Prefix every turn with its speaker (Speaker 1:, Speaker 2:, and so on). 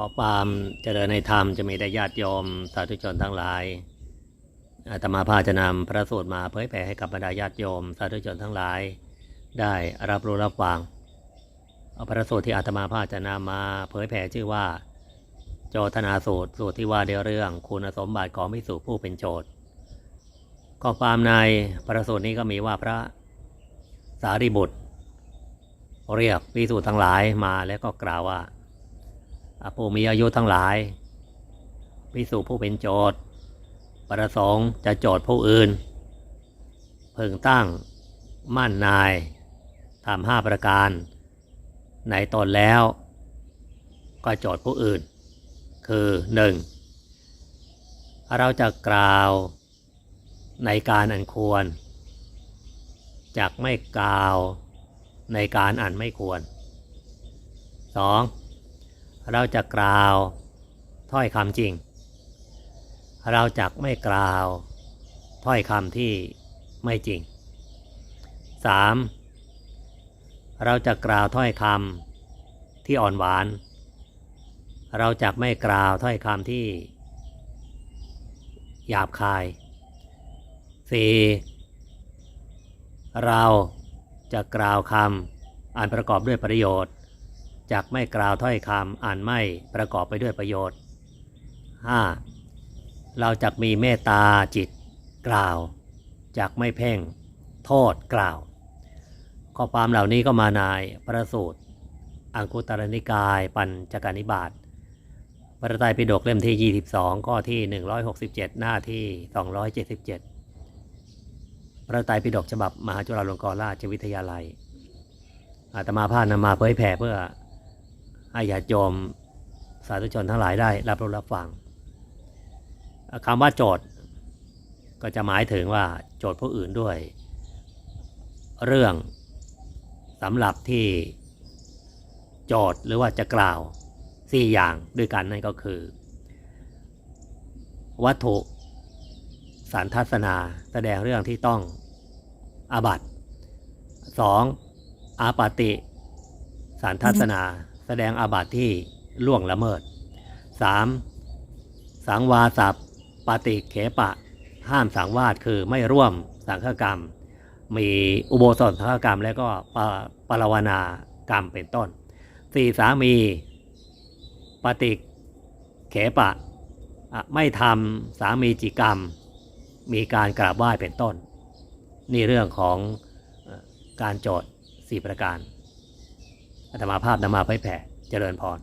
Speaker 1: ขอความเจริญในธรรมจะมีได้ญาติโยมสาธุชนทั้งหลายอาตมาภาจะนำพระสูตรมาเผยแผ่ให้กับบรรดาญาติโยมสาธุชนทั้งหลาย ได้รับรู้รับฟังเอาพระสูตรที่อาตมาภาจะนำมาเผยแผ่ชื่อว่า โจทนาสูตรสูตรที่ว่าด้วเรื่องคุณสมบัติของพิสุผู้เป็นโจทย์ข้อความในพระสูตรนี้ก็มีว่าพระสารีบุตร เรียกพิสูจน์ทั้งหลายมาแล้วก็กล่าวว่า ผู้มีอายุทั้งหลายพิสูจผู้เป็นโจทย์ประสงค์จะโจทย์ผู้อื่น เพึงตั้งมั่นนายทำห้าประการ ในตนแล้ว ก็โจทย์ผู้อื่น คือหนึ่งเราจะกล่าวในการอันควรจากไม่กล่าวในการอันไม่ควรสอง เราจะกล่าวถ้อยคำจริง เราจะไม่กล่าวถ้อยคำที่ไม่จริง 3. เราจะกล่าวถ้อยคำที่อ่อนหวาน เราจะไม่กล่าวถ้อยคำที่ หยาบคาย 4. เราจะกล่าวคำอันประกอบด้วยประโยชน์ จักไม่กล่าวถ้อยคำอ่านไม่ประกอบไปด้วยประโยชน์ 5. เราจักมีเมตตาจิตกล่าวจักไม่เพ่ง โทษกล่าว ข้อความเหล่านี้ก็มานายประสูตร อังคุตรนิกาย ปัญจการนิบาตพระไตรปิฎกเล่มที่ 22 ข้อที่ 167 หน้าที่ 277 พระไตรปิฎกฉบับมหาจุฬาลงกรณราชวิทยาลัยอาตมาภาพนำมาเผยแผ่เพื่อ ให้ญาติโยมสาธุชนทั้งหลายได้รับรู้รับฟังคำว่าโจทย์ก็จะหมายถึงว่าโจทย์ผู้อื่นด้วย เรื่องสำหรับที่โจทย์หรือว่าจะกล่าวสี่อย่างด้วยกันนั่นก็คือ วัตถุสันทัศนาแสดงเรื่องที่ต้องอาบัตสองอาปาติสันทัศนา แสดงอาบัติที่ล่วงละเมิด 3. สังวาสับปฏิเขปะ ห้ามสังวาสคือไม่ร่วมสังฆกรรม มีอุโบสถสังฆกรรมแล้วก็ปะปรวนากรรมเป็นต้น 4. สามีปฏิเขปะอะไม่ทำสามีจิกรรม มีการกราบไหว้เป็นต้น นี่เรื่องของการโจทย์ 4 ประการ อาตมาภาพนำมาเผยแผ่เจริญพร